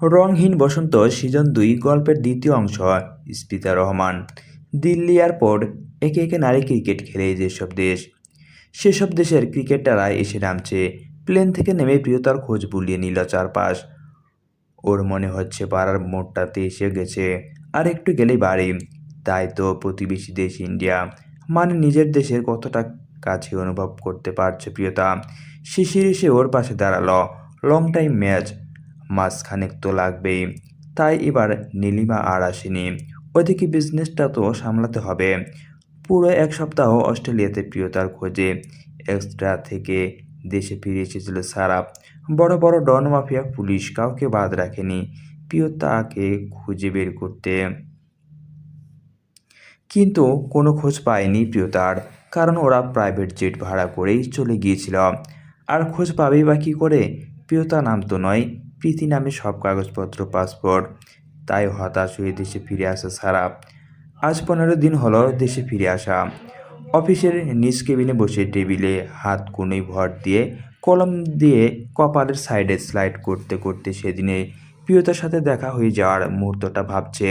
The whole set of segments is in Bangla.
রংহীন বসন্ত সিজন দুই গল্পের দ্বিতীয় অংশ স্পিতা রহমান। দিল্লি এয়ারপোর্ট একে একে নারী ক্রিকেট খেলে যেসব দেশ। সেসব দেশের ক্রিকেটাররা এসে নামছে। প্লেন থেকে নেমে প্রিয়তার খোঁজ বুলিয়ে নিল চারপাশ। ওর মনে হচ্ছে পাড়ার মোড়টাতে এসে গেছে। আর একটু গেলেই বাড়ি। তাই তো প্রতিবেশী দেশ ইন্ডিয়া। মানে নিজের দেশের কতটা কাছে অনুভব করতে পারছে প্রিয়তা। শিশির এসে ওর পাশে দাঁড়াল। লং টাইম ম্যাচ মাঝখানেক তো লাগবেই। তাই এবার নীলিমা আর আসেনি। ওদিকে বিজনেসটা তো সামলাতে হবে। পুরো এক সপ্তাহ অস্ট্রেলিয়াতে প্রিয়তার খোঁজে। এক্সট্রা থেকে দেশে ফিরে এসেছিল সারাপ বড় বড় ডন মাফিয়া পুলিশ কাউকে বাদ রাখেনি প্রিয়তাকে খুঁজে বের করতে। কিন্তু কোনো খোঁজ পায়নি প্রিয়তার, কারণ ওরা প্রাইভেট জেট ভাড়া করেই চলে গিয়েছিল। আর খোঁজ পাবেই বা কী করে? প্রিয়তা নাম তো নয় প্রীতি নামে সব কাগজপত্র পাসপোর্ট তাই হতাশ হয়ে দেশে ফিরে আসা সারা। আজ পনেরো দিন হলো দেশে ফিরে আসা। অফিসের নিজ কেবিনে বসে টেবিলে হাত কোণেই ভর দিয়ে কলম দিয়ে কপালের সাইডে স্লাইড করতে করতে সেদিনে প্রিয়তার সাথে দেখা হয়ে যাওয়ার মুহূর্তটা ভাবছে।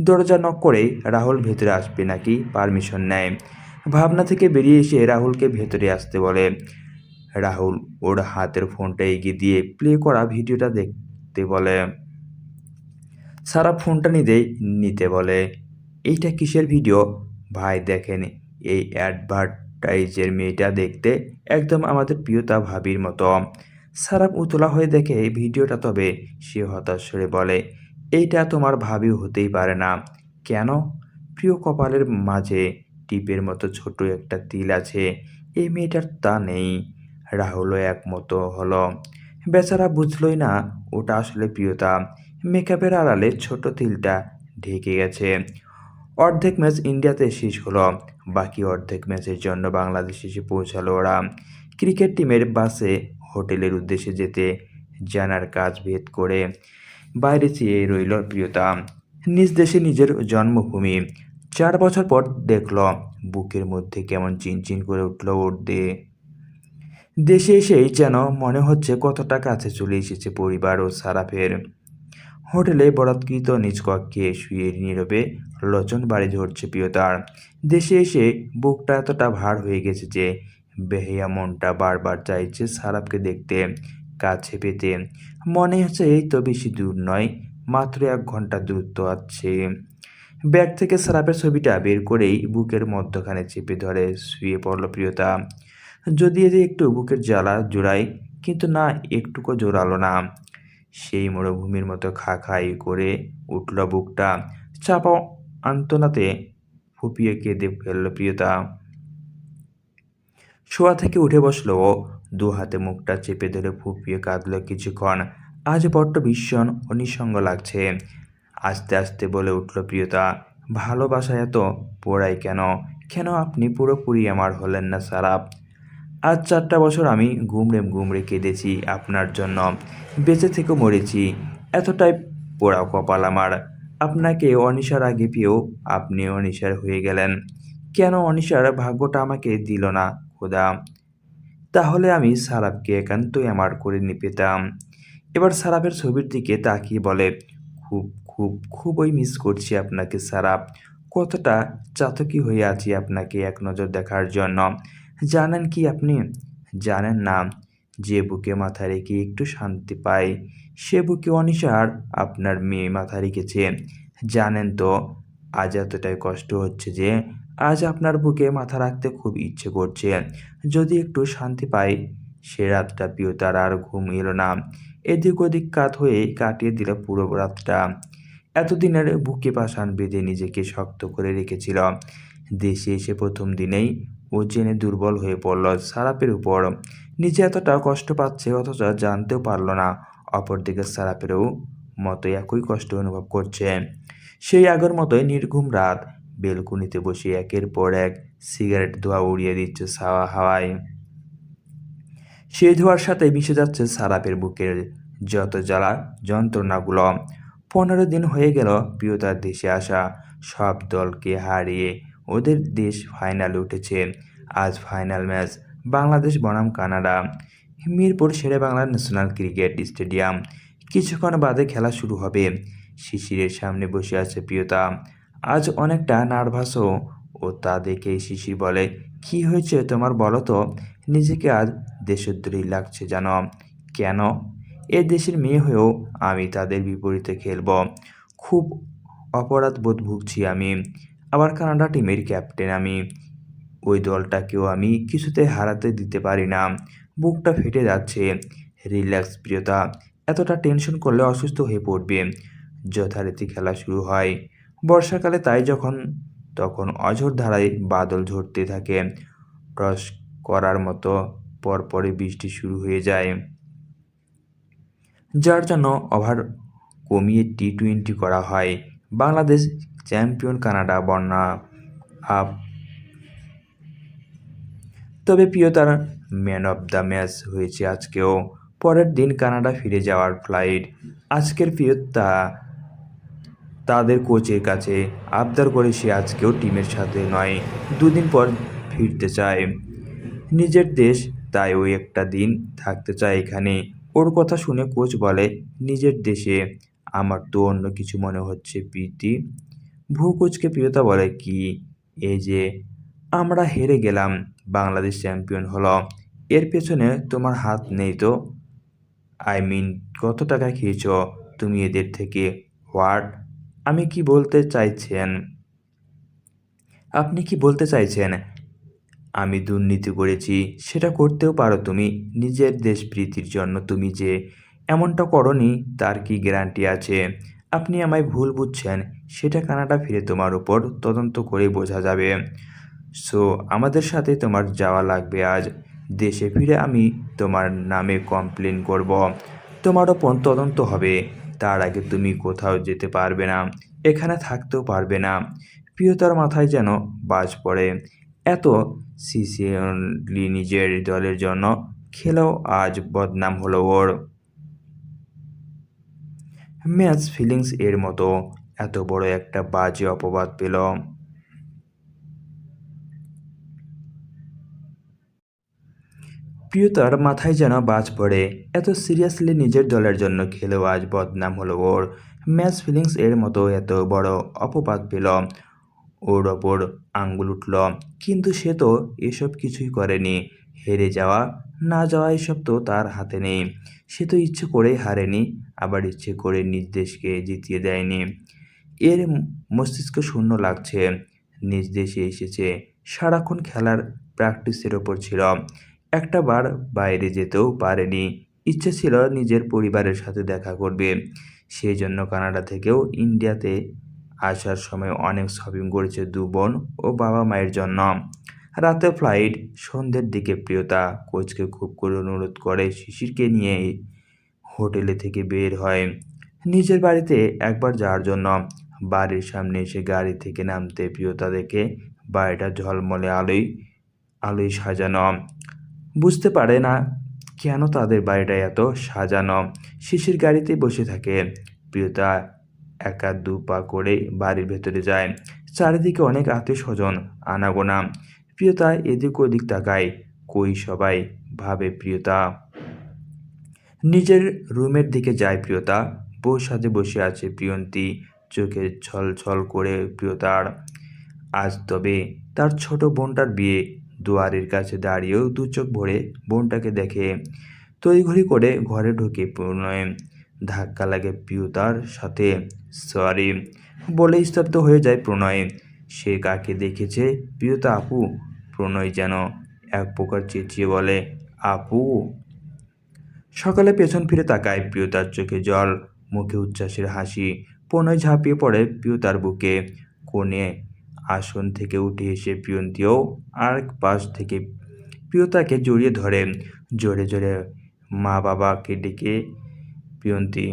দরজা নক করে রাহুল ভেতরে আসবে নাকি? পারমিশন নেয়। ভাবনা থেকে বেরিয়ে এসে রাহুলকে ভেতরে আসতে বলে। রাহুল ওর হাতের ফোনটা এগিয়ে দিয়ে প্লে করা ভিডিওটা দেখতে বলে। সারা ফোনটা নিতেই নিতে বলে, এইটা কিসের ভিডিও ভাই দেখেন, এই অ্যাডভার্টাইজের মেয়েটা দেখতে একদম আমাদের প্রিয়তা ভাবির মতো। সারাপ উতলা হয়ে দেখে ভিডিওটা তবে সে হতাশ হয়ে বলে, এইটা তোমার ভাবি হতেই পারে না। কেন? প্রিয় কপালের মাঝে টিপের মতো ছোট একটা তিল আছে, এই মেয়েটার তা নেই। রাহুলও একমত হলো। বেচারা বুঝলই না ওটা আসলে প্রিয়তা। মেকআপের আড়ালে ছোট তিলটা ঢেকে গেছে। অর্ধেক ম্যাচ ইন্ডিয়াতে শেষ হলো। বাকি অর্ধেক ম্যাচের জন্য বাংলাদেশ এসে পৌঁছালো ওরা। ক্রিকেট টিমের বাসে হোটেলের উদ্দেশ্যে যেতে জানার কাজ ভেদ করে বাইরে চেয়ে রইল প্রিয়তা। নিজ দেশে নিজের জন্মভূমি। চার বছর পর দেখল, বুকের মধ্যে কেমন চিনচিন করে উঠল ওর দিয়ে দেশে এসেই যেন মনে হচ্ছে কতটা কাছে চলে এসেছে পরিবার ও সারাফের। হোটেলে বরাৎকৃত নিজ কক্ষে শুয়ে নীরবে লোচন বাড়ি ধরছে প্রিয়তার। দেশে এসে বুকটা এতটা ভার হয়ে গেছে যে, বেহিয়া মনটা বারবার চাইছে সারাপকে দেখতে, কাছে পেতে। মনে হচ্ছে এই তো বেশি দূর নয়, মাত্র এক ঘণ্টা দূরত্ব আছে। ব্যাগ থেকে সারাপের ছবিটা বের করেই বুকের মধ্যখানে চেপে ধরে শুয়ে পড়ল প্রিয়তা। যদি এতে একটু বুকের জ্বালা জোড়াই কিন্তু না, একটুকু জোরালো না। সেই মরুভূমির মতো খা খাই করে উঠল বুকটা, চাপা আন্তনাতে ফুপিয়ে কেঁদে ফেলল প্রিয়তা। শোয়া থেকে উঠে বসল ও দু হাতে মুখটা চেপে ধরে ফুপিয়ে কাঁদল কিছুক্ষণ। আজ বড্ড ভীষণ অনিসঙ্গ লাগছে। আস্তে আস্তে বলে উঠল প্রিয়তা, ভালোবাসা এত পোড়াই কেন? কেন আপনি পুরোপুরি আমার হলেন না সারাপ? আজ চারটা বছর আমি গুমড়ে গুমড়ে কেঁদেছি আপনার জন্য। বেঁচে থেকে মরেছি। এতটাই পোড়া কপাল আমার। আপনাকে অনিশার আগে পেয়েও আপনি অনিশার হয়ে গেলেন। কেন অনিশার ভাগ্যটা আমাকে দিল না, খোদা? তাহলে আমি সারাপকে একান্তই আমার করে নিয়ে পেতাম। এবার সারাপের ছবির দিকে তাকিয়ে বলে, খুব খুব, খুবই মিস করছি আপনাকে সারাপ। কতটা চাতকি হয়ে আছি আপনাকে এক নজর দেখার জন্য। জানেন কি আপনি? জানেন না। যে বুকে মাথা রেখে একটু শান্তি পাই, সে বুকে অনিশার আপনার মেয়ে মাথা রেখেছে। জানেন তো, আজ এতটাই কষ্ট হচ্ছে যে আজ আপনার বুকে মাথা রাখতে খুব ইচ্ছে করছে। যদি একটু শান্তি পাই, সে রাতটা প্রিয়তার আর ঘুম এলো না। এদিক ওদিক কাত হয়ে কাটিয়ে দিল পুরো রাতটা। এতদিনের বুকে পাষাণ বেঁধে নিজেকে শক্ত করে রেখেছিল। দেশে এসে প্রথম দিনেই ও জেনে দুর্বল হয়ে পড়ল সারাপের উপর। নিজে এতটা কষ্ট পাচ্ছে অথচ জানতেও পারল না। অপরদিকে সারাপেরও মতো একই কষ্ট অনুভব করছে। সেই আগের মতোই নির্ঘুম রাত। বেলকুনিতে বসে একের পর এক সিগারেট ধোয়া উড়িয়ে দিচ্ছে সাওয়া হাওয়ায়। সেই ধোয়ার সাথে মিশে যাচ্ছে সারাপের বুকের যত জ্বালা যন্ত্রণাগুলো। পনেরো দিন হয়ে গেল প্রিয়তার দেশে আসা সব দলকে হারিয়ে ওদের দেশ ফাইনালে উঠেছে। আজ ফাইনাল ম্যাচ বাংলাদেশ, বনাম, Canada. Mirpur, Shere Bangla national cricket stadium কিছুক্ষণ বাদে খেলা শুরু হবে। শিশিরের সামনে বসে আছে প্রিয়তা। আজ অনেকটা নার্ভাসও ও তা দেখে শিশির বলে, কি হয়েছে তোমার বলো তো? নিজেকে আজ দেশদ্রোহী লাগছে জানো। কেন? এ দেশের মেয়ে হয়েও আমি তাদের বিপরীতে খেলব। খুব অপরাধ বোধ ভুগছি আমি। আবার কানাডা টিমের ক্যাপ্টেন আমি। ওই দলটাকেও আমি কিছুতে হারাতে দিতে পারি না। বুকটা ফেটে যাচ্ছে। রিল্যাক্স, প্রিয়তা। এতটা টেনশন করলে অসুস্থ হয়ে পড়বে। যথারীতি খেলা শুরু হয়। বর্ষাকালে তাই যখন, তখন অঝোর ধারায় বাদল ঝরতে থাকে। টস করার মতো পরপরে বৃষ্টি শুরু হয়ে যায়। যার জন্য ওভার কমিয়ে টি টোয়েন্টি করা হয়। বাংলাদেশ চ্যাম্পিয়ন কানাডা বন্যা আপ। তবে প্রিয়তার ম্যান অফ দ্য ম্যাচ হয়েছে আজকেও। পরের দিন কানাডা ফিরে যাওয়ার ফ্লাইট। আজকের প্রিয়তা তাদের কোচের কাছে আবদার করে সে আজকেও টিমের সাথে নয়, দুদিন পর ফিরতে চায়। নিজের দেশ, তাই ওই একটা দিন থাকতে চায় এখানে। ওর কথা শুনে কোচ বলে, নিজের দেশে, আমার তো অন্য কিছু মনে হচ্ছে, প্রীতি। ভূ কোচকে প্রিয়তা বলে কি? এই যে, আমরা হেরে গেলাম, বাংলাদেশ চ্যাম্পিয়ন হলো। এর পেছনে তোমার হাত নেই তো? আই মিন কত টাকা খেয়েছ তুমি এদের থেকে? হোয়াট আমি কি বলতে চাইছেন? আপনি কি বলতে চাইছেন? আমি দুর্নীতি করেছি, সেটা করতেও পারো তুমি, নিজের দেশপ্রীতির জন্য তুমি যে, এমনটা করনি, তার কি গ্যারান্টি আছে? আপনি আমায় ভুল বুঝছেন, সেটা কানাডা ফিরে তোমার উপর তদন্ত করে বোঝা যাবে। সো আমাদের সাথে তোমার যাওয়া লাগবে আজ। দেশে ফিরে আমি তোমার নামে কমপ্লেন করব। তোমার ওপর তদন্ত হবে। তার আগে তুমি কোথাও যেতে পারবে না, এখানে থাকতেও পারবে না। প্রিয়তার মাথায় যেন বাজ পড়ে। এত সিসিলি নিজের দলের জন্য খেলেও আজ বদনাম হলো ওর। ম্যাচ ফিলিংস এর মতো এত বড় একটা বাজে অপবাদ পেল। প্রিয়তার মাথায় যেন বাজ পড়ে, এত সিরিয়াসলি নিজের দলের জন্য খেলেও আজ বদনাম হলো ওর। ম্যাচ ফিলিংস এর মতো এত বড় অপবাদ পেল, ওর ওপর আঙ্গুল উঠল, কিন্তু সে তো এসব কিছুই করেনি। হেরে যাওয়া, না যাওয়া এসব তো তার হাতে নেই। সে তো ইচ্ছে করেই হারেনি, আবার ইচ্ছে করে নিজ দেশকে জিতিয়ে দেয়নি। এর মস্তিষ্ক শূন্য লাগছে। নিজ দেশে এসেছে, সারাক্ষণ খেলার প্র্যাকটিসের ওপর ছিল। একটা বার বাইরে যেতেও পারেনি। ইচ্ছে ছিল নিজের পরিবারের সাথে দেখা করবে। সেই জন্য কানাডা থেকেও ইন্ডিয়াতে আসার সময় অনেক শপিং করেছে দু বোন ও বাবা মায়ের জন্য। রাতে ফ্লাইট সন্ধ্যের দিকে প্রিয়তা কোচকে খুব করে অনুরোধ করে শিশিরকে নিয়ে হোটেলে থেকে বের হয়। নিজের বাড়িতে একবার যাওয়ার জন্য বাড়ির সামনে এসে গাড়ি থেকে নামতে প্রিয়তা দেখে বাড়িটা ঝলমলে আলোয় আলোয় সাজানো। বুঝতে পারে না কেন তাদের বাড়িটা এত সাজানো। শিশির গাড়িতে বসে থাকে। প্রিয়তা একা দু পা করে বাড়ির ভেতরে যায়। চারিদিকে অনেক আত্মীয় স্বজন আনাগোনা। প্রিয়তা এদিক ওদিক তাকায়, কই সবাই? ভাবে প্রিয়তা। নিজের রুমের দিকে যায় প্রিয়তা। বউ সাজে বসে আছে প্রিয়ন্তী। চোখে ছল ছল করে প্রিয়তার। আজ তবে তার ছোট বোনটার বিয়ে। দুয়ারের কাছে দাঁড়িয়েও দু চোখ ভরে বোনটাকে দেখে। তড়িঘড়ি করে ঘরে ঢুকে প্রণয় ধাক্কা লাগে প্রিয়তার সাথে। সরি, বলে স্তব্ধ হয়ে যায় প্রণয়। সে কাকে দেখেছে? প্রিয়তা আপু। প্রণয় যেন এক প্রকার চেঁচিয়ে বলে, আপু? সকালে পেছন ফিরে তাকায় প্রিয়তার চোখে জল, মুখে উচ্ছ্বাসের হাসি। প্রণয় ঝাঁপিয়ে পড়ে প্রিয়তার বুকে। কোণে আসন থেকে উঠে এসে প্রিয়ন্তীও আর পাশ থেকে প্রিয়তাকে জড়িয়ে ধরে। জোরে জোরে মা বাবাকে ডেকে প্রিয়ন্তী,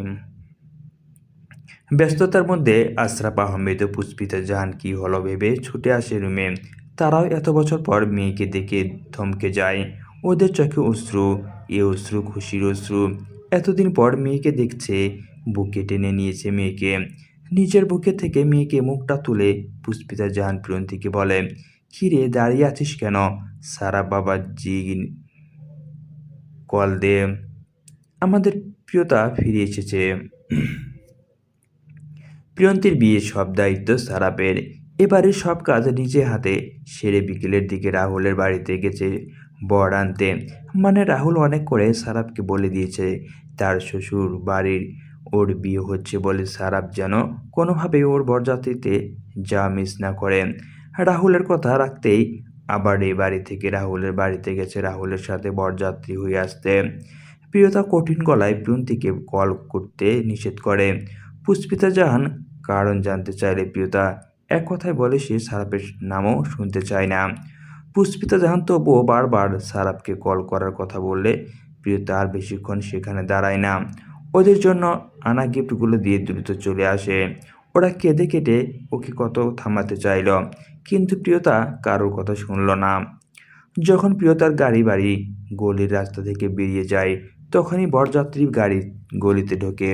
ব্যস্ততার মধ্যে আশরাফ আহমেদ ও পুষ্পিতা জাহান কি হলো? ভেবে ছুটে আসে রুমে। তারাও এত বছর পর মেয়েকে দেখে থমকে যায়। ওদের চোখে অশ্রু, এ অশ্রু খুশির অশ্রু। এতদিন পর মেয়েকে দেখছে, বুকে টেনে নিয়েছে মেয়েকে। নিজের বুকে থেকে মেয়েকে মুখটা তুলে পুষ্পিতা জাহান প্রিয়ন্তীকে বলে, কিরে, দাঁড়িয়ে আছিস কেন? সারা বাবা জি কল দে। আমাদের প্রিয়তা ফিরে এসেছে। প্রিয়ন্তীর বিয়ের সব দায়িত্ব সারাপের। এবারে সব কাজ নিজে হাতে। সেরে বিকেলের দিকে রাহুলের বাড়িতে গেছে বর আনতে। মানে রাহুল অনেক করে সারাপকে বলে দিয়েছে, তার শ্বশুর বাড়ির ওর বিয়ে হচ্ছে বলে সারাপ যেন কোনোভাবেই ওর বরযাত্রীতে যা মিস না করে। রাহুলের কথা রাখতেই আবার এই বাড়ি থেকে রাহুলের বাড়িতে গেছে রাহুলের সাথে বরযাত্রী হয়ে আসতে। প্রিয়তা কঠিন গলায় প্রিয়ন্তীকে কল করতে নিষেধ করে। পুষ্পিতা জাহান কারণ জানতে চাইলে প্রিয়তা এক কথায় বলে সে সারাপের নামও শুনতে চায় না। পুষ্পিতা জাহান তবুও বারবার সারাপকে কল করার কথা বললে প্রিয়তা আর বেশিক্ষণ সেখানে দাঁড়ায় না। ওদের জন্য আনা গিফটগুলো দিয়ে দ্রুত চলে আসে। ওরা কেঁদে কেটে ওকে কত থামাতে চাইল, কিন্তু প্রিয়তা কারোর কথা শুনল না। যখন প্রিয়তার গাড়ি বাড়ি গলির রাস্তা থেকে বেরিয়ে যায়, তখনই বরযাত্রী গাড়ি গলিতে ঢোকে।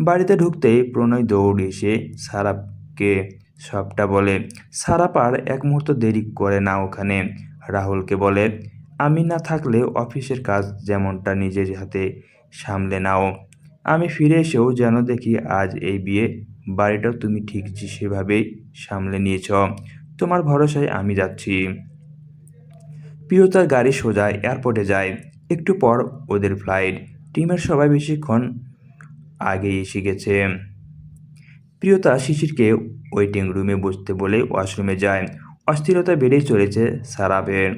বাড়িতে ঢুকতেই প্রণয় দৌড় এসে সারাপকে সবটা বলে সারাপ আর এক মুহূর্ত দেরি করে না ওখানে। রাহুলকে বলে, আমি না থাকলে অফিসের কাজ যেমনটা নিজের হাতে সামলে নাও। আমি ফিরে এসেও যেন দেখি আজ এই বিয়ে, বাড়িটাও তুমি ঠিক সেভাবেই সামলে নিয়েছ। তোমার ভরসায় আমি যাচ্ছি। প্রিয়তার গাড়ি সোজা এয়ারপোর্টে যায়। একটু পর ওদের ফ্লাইট। টিমের সবাই বেশিক্ষণ আগে এসে গেছে। প্রিয়তা শিশিরকে ওয়েটিং রুমে বসতে বলে ওয়াশরুমে যায়। অস্থিরতা বেড়েই চলেছে সারাবের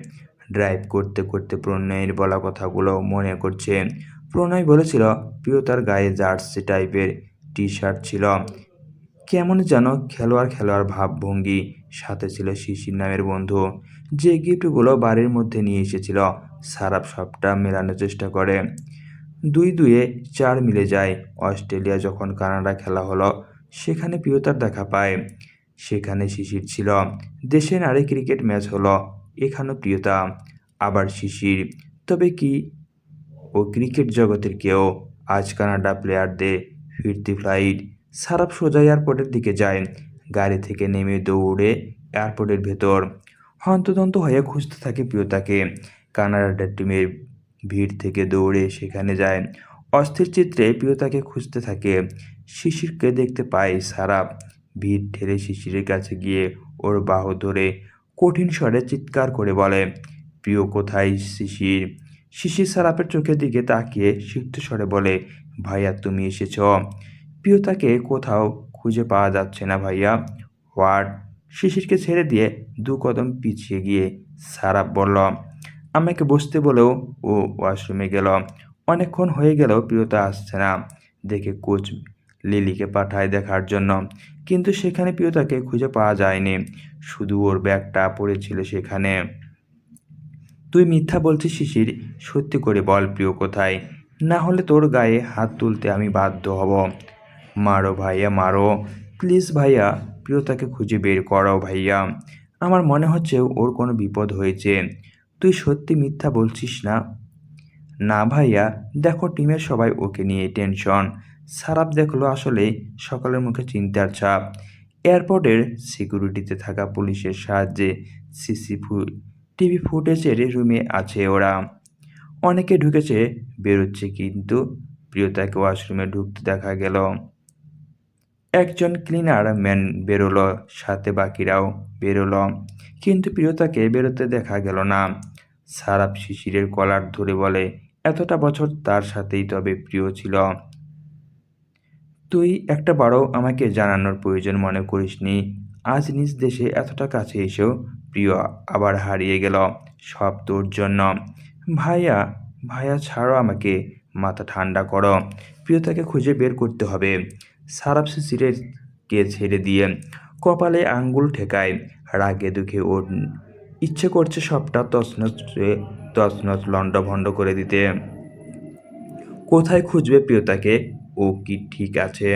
ড্রাইভ করতে করতে প্রণয়ের বলা কথাগুলো মনে করছে। প্রণয় বলেছিল, প্রিয়, তার গায়ে জার্সি টাইপের টি শার্ট ছিল। কেমন যেন খেলোয়াড় খেলোয়াড় ভাবভঙ্গি সাথে ছিল শিশির নামের বন্ধু। যে গিফটগুলো বাড়ির মধ্যে নিয়ে এসেছিল সারাপ সবটা মেলানোর চেষ্টা করে। দুই দুয়ে চার মিলে যায়। অস্ট্রেলিয়া যখন কানাডা খেলা হলো সেখানে প্রিয়তার দেখা পায়। সেখানে শিশির ছিল। দেশে নারী ক্রিকেট ম্যাচ হলো এখানেও প্রিয়তা। আবার শিশির। তবে কি? ও ক্রিকেট জগতের কেউ। আজ কানাডা প্লেয়ারদের ফিরতি ফ্লাইট সারাপ সোজা এয়ারপোর্টের দিকে যায়। গাড়ি থেকে নেমে দৌড়ে এয়ারপোর্টের ভেতর। হন্তদন্ত হয়ে খুঁজতে থাকে প্রিয়তাকে। কানাডার টিমের ভিড় থেকে দৌড়ে সেখানে যায়। অস্থির চিত্রে প্রিয়তাকে খুঁজতে থাকে। শিশিরকে দেখতে পায় সারাপ ভিড় ঠেলে শিশিরের কাছে গিয়ে ওর বাহু ধরে কঠিন স্বরে চিৎকার করে বলে, প্রিয়, কোথায় শিশির? শিশির সারাপের চোখের দিকে তাকিয়ে সিক্ত স্বরে বলে, ভাইয়া, তুমি এসেছ? প্রিয়তাকে কোথাও খুঁজে পাওয়া যাচ্ছে না, ভাইয়া। হোয়াট? শিশিরকে ছেড়ে দিয়ে দু কদম পিছিয়ে গিয়ে সারাপ বলল, আমাকে বসতে বলেও ও ওয়াশরুমে গেল। অনেকক্ষণ হয়ে গেলেও প্রিয়তা আসছে না। দেখে কোচ লিলিকে পাঠায় দেখার জন্য। কিন্তু সেখানে প্রিয়তাকে খুঁজে পাওয়া যায়নি। শুধু ওর ব্যাগটা পড়েছিল সেখানে। তুই মিথ্যা বলছিস শিশির, সত্যি করে বল প্রিয় কোথায়? না হলে তোর গায়ে হাত তুলতে আমি বাধ্য হব। মারো ভাইয়া, মারো। প্লিজ ভাইয়া, প্রিয়তাকে খুঁজে বের করো ভাইয়া। আমার মনে হচ্ছে ওর কোনো বিপদ হয়েছে। তুই সত্যি মিথ্যা বলছিস না? না ভাইয়া, দেখো টিমের সবাই ওকে নিয়ে টেনশন। সারাপ দেখল আসলে সকালের মুখে চিন্তার ছাপ এয়ারপোর্টের সিকিউরিটিতে থাকা পুলিশের সাহায্যে সিসি টিভি ফুটেজের রুমে আছে ওরা। অনেকে ঢুকেছে, বেরোচ্ছে কিন্তু প্রিয়তাকে ওয়াশরুমে ঢুকতে দেখা গেল। একজন ক্লিনার ম্যান বেরোলো, সাথে বাকিরাও বেরোলো, কিন্তু প্রিয়তাকে বেরোতে দেখা গেল না। সারাপ শিশিরের কলার ধরে বলে, এতটা বছর তার সাথেই তবে প্রিয় ছিল। তুই একটা বারও আমাকে জানানোর প্রয়োজন মনে করিসনি। আজ নিজ দেশে এতটা কাছে এসেও প্রিয় আবার হারিয়ে গেল সব তোর জন্য। ভাইয়া ভাইয়া ছাড়ো আমাকে, মাথা ঠান্ডা করো। প্রিয়তাকে খুঁজে বের করতে হবে। সারাপ কে ছেড়ে দিয়ে কপালে আঙ্গুল ঠেকায়, রাগে দুঃখে ওর ইচ্ছে করছে সবটা তছনছ তছনছ লণ্ডভণ্ড করে দিতে। কোথায় খুঁজবে প্রিয়তাকে? ও কি ঠিক আছে?